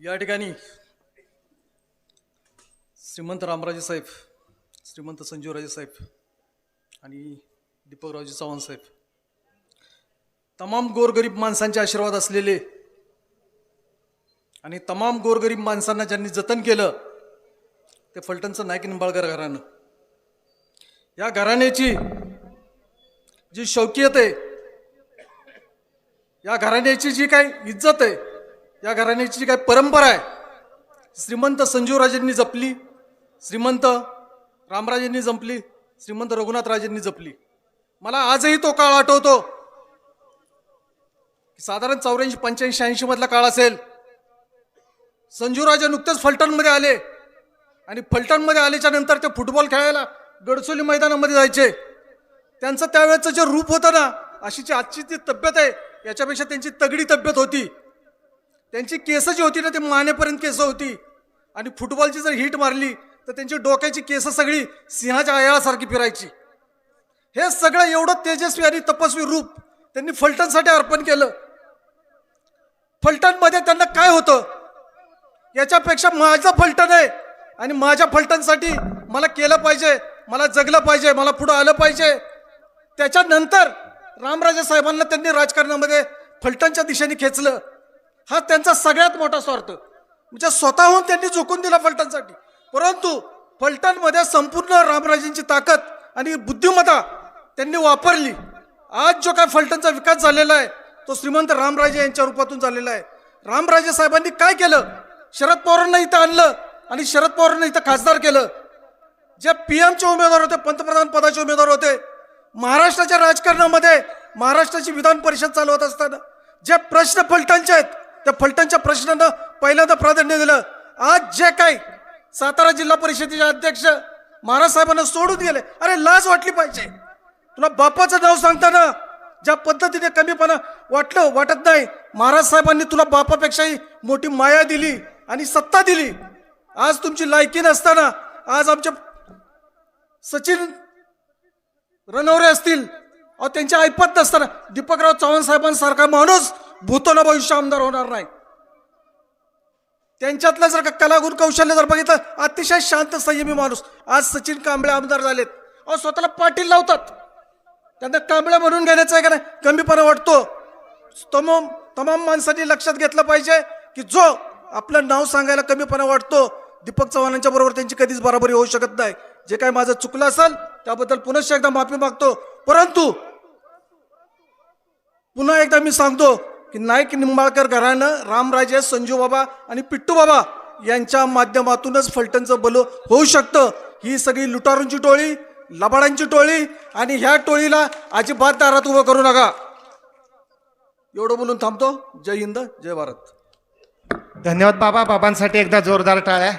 या ठिकाणी श्रीमंत रामराजे साहेब श्रीमंत संजीवराजे साहेब आणि दीपकरावजी चव्हाण साहेब तमाम गोरगरीब माणसांचे आशीर्वाद असलेले आणि तमाम गोरगरीब माणसांना ज्यांनी जतन केलं ते फलटणचं नाईक निंबाळकर घराणं. या घराण्याची जी शौकियत आहे या घराण्याची जी काही इज्जत आहे या घराण्याची जी काही परंपरा आहे श्रीमंत संजीवराजेंनी जपली श्रीमंत रामराजेंनी जपली श्रीमंत रघुनाथराजेंनी जपली. मला आजही तो काळ आठवतो. साधारण चौऱ्याऐंशी पंच्याऐंशी ऐंशी मधला काळ असेल. संजूराजे नुकतेच फलटणमध्ये आले. आणि फलटणमध्ये आल्याच्यानंतर ते फुटबॉल खेळायला गडचोली मैदानामध्ये जायचे. त्यांचं त्यावेळेचं जे रूप होतं ना अशी जी आजची जी तब्येत आहे याच्यापेक्षा त्यांची तगडी तब्येत होती. त्यांची केस जी होती ना ती मानेपर्यंत केस होती. आणि फुटबॉलची जर हिट मारली तर त्यांची डोक्याची केस सगळी सिंहाच्या आयाळासारखी फिरायची. हे सगळं एवढं तेजस्वी आणि तपस्वी रूप त्यांनी फलटणसाठी अर्पण केलं. फलटणमध्ये त्यांना काय होतं? याच्यापेक्षा माझं फलटण आहे. आणि माझ्या फलटणसाठी मला केलं पाहिजे मला जगलं पाहिजे मला पुढं आलं पाहिजे. त्याच्यानंतर रामराजे साहेबांना त्यांनी राजकारणामध्ये फलटणच्या दिशेने खेचलं. हा त्यांचा सगळ्यात मोठा स्वार्थ. म्हणजे स्वतःहून त्यांनी झोकून दिला फलटणसाठी. परंतु फलटणमध्ये संपूर्ण रामराजेंची ताकद आणि बुद्धिमत्ता त्यांनी वापरली. आज जो काय फलटणचा विकास झालेला आहे तो श्रीमंत रामराजे यांच्या रूपातून झालेला आहे. रामराजे साहेबांनी काय केलं? शरद पवारांना इथं आणलं आणि शरद पवारांना इथं खासदार केलं. जे पी एमचे उमेदवार होते पंतप्रधान पदाचे उमेदवार होते महाराष्ट्राच्या राजकारणामध्ये महाराष्ट्राची विधान परिषद चालवत असताना जे प्रश्न फलटणचे आहेत त्या फलटणच्या प्रश्नानं पहिल्यांदा प्राधान्य दिलं. आज जे काही सातारा जिल्हा परिषदेचे अध्यक्ष महाराज साहेबांना सोडून गेले अरे लाज वाटली पाहिजे. तुला बापाचं नाव सांगताना ज्या पद्धतीने कमीपणा वाटलं वाटत नाही. महाराज साहेबांनी तुला बापापेक्षाही मोठी माया दिली आणि सत्ता दिली. आज तुमची लायकी नसताना आज आमच्या सचिन रनवरे असतील अहो त्यांच्या ऐपत नसताना दीपकराव चव्हाण साहेबांसारखा माणूस भूतोला भविष्य आमदार होणार नाही. त्यांच्यातलं जर का कलागुण कौशल्य जर बघितलं अतिशय शांत संयमी माणूस. आज सचिन कांबळे आमदार झालेत. अहो स्वतःला पाटील लावतात. त्यांना कांबळे म्हणून घेण्याचं आहे का नाही कमीपणा वाटतो. तमाम तमाम माणसांनी लक्षात घेतलं पाहिजे की जो आपलं नाव सांगायला कमीपणा वाटतो दीपक चव्हाणांच्या बरोबर त्यांची कधीच बराबरी होऊ शकत नाही. जे काही माझं चुकलं असेल त्याबद्दल पुनश्च एकदा माफी मागतो. परंतु पुन्हा एकदा मी सांगतो की नाईक निंबाळकर घराणं रामराजे संजूबाबा आणि पिट्टू बाबा यांच्या माध्यमातूनच फलटणचं बल होऊ शकतं. ही सगळी लुटारूंची टोळी लबाडांची टोळी आणि ह्या टोळीला अजिबात दारात उभं करू नका. एवढं बोलून थांबतो. जय हिंद जय भारत. धन्यवाद बाबा. बाबांसाठी एकदा जोरदार टाळ्या.